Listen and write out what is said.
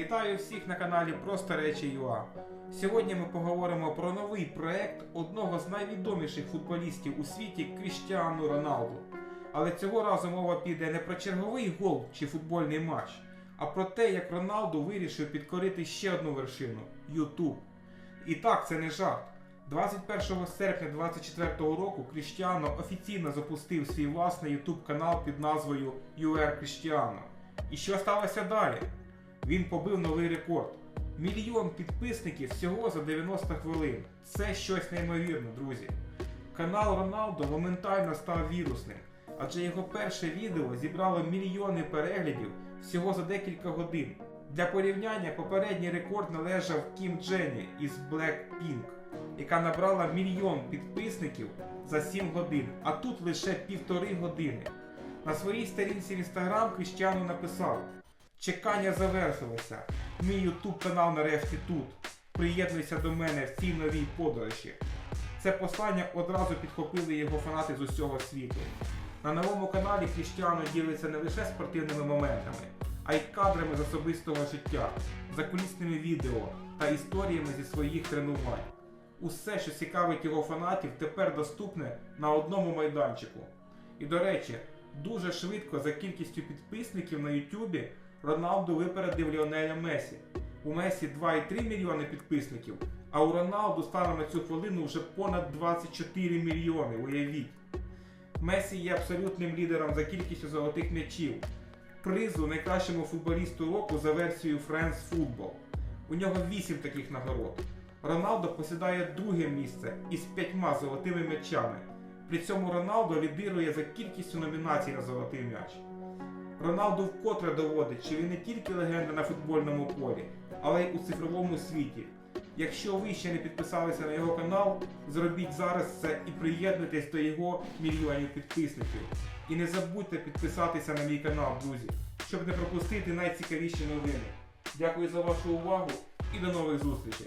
Вітаю всіх на каналі Просто Речі ЮА. Сьогодні ми поговоримо про новий проект одного з найвідоміших футболістів у світі Кріштіану Роналду. Але цього разу мова піде не про черговий гол чи футбольний матч, а про те, як Роналду вирішив підкорити ще одну вершину YouTube. І так, це не жарт. 21 серпня 2024 року Кріштіано офіційно запустив свій власний YouTube канал під назвою UR Кріштіано. І що сталося далі? Він побив новий рекорд. Мільйон підписників всього за 90 хвилин. Це щось неймовірне, друзі. Канал Роналдо моментально став вірусним, адже його перше відео зібрало мільйони переглядів всього за декілька годин. Для порівняння попередній рекорд належав Кім Дженні із Blackpink, яка набрала мільйон підписників за 7 годин, а тут лише півтори години. На своїй сторінці в інстаграм Кріштіану написав: Чекання завершилося. Мій ютуб канал нарешті тут. Приєднуйся до мене в цій новій подорожі. Це послання одразу підхопили його фанати з усього світу. На новому каналі Кріштіану ділиться не лише спортивними моментами, а й кадрами з особистого життя, закулісними відео та історіями зі своїх тренувань. Усе, що цікавить його фанатів, тепер доступне на одному майданчику. І до речі, дуже швидко за кількістю підписників на Ютубі Роналду випередив Ліонеля Месі. У Месі 2,3 мільйони підписників, а у Роналду станом на цю хвилину вже понад 24 мільйони. Уявіть. Месі є абсолютним лідером за кількістю золотих м'ячів. Призу найкращому футболісту року за версією France Football. У нього 8 таких нагород. Роналдо посідає друге місце із п'ятьма золотими м'ячами. При цьому Роналдо лідирує за кількістю номінацій на золотий м'яч. Роналду вкотре доводить, що він не тільки легенда на футбольному полі, але й у цифровому світі. Якщо ви ще не підписалися на його канал, зробіть зараз це і приєднуйтесь до його мільйонів підписників. І не забудьте підписатися на мій канал, друзі, щоб не пропустити найцікавіші новини. Дякую за вашу увагу і до нових зустрічей!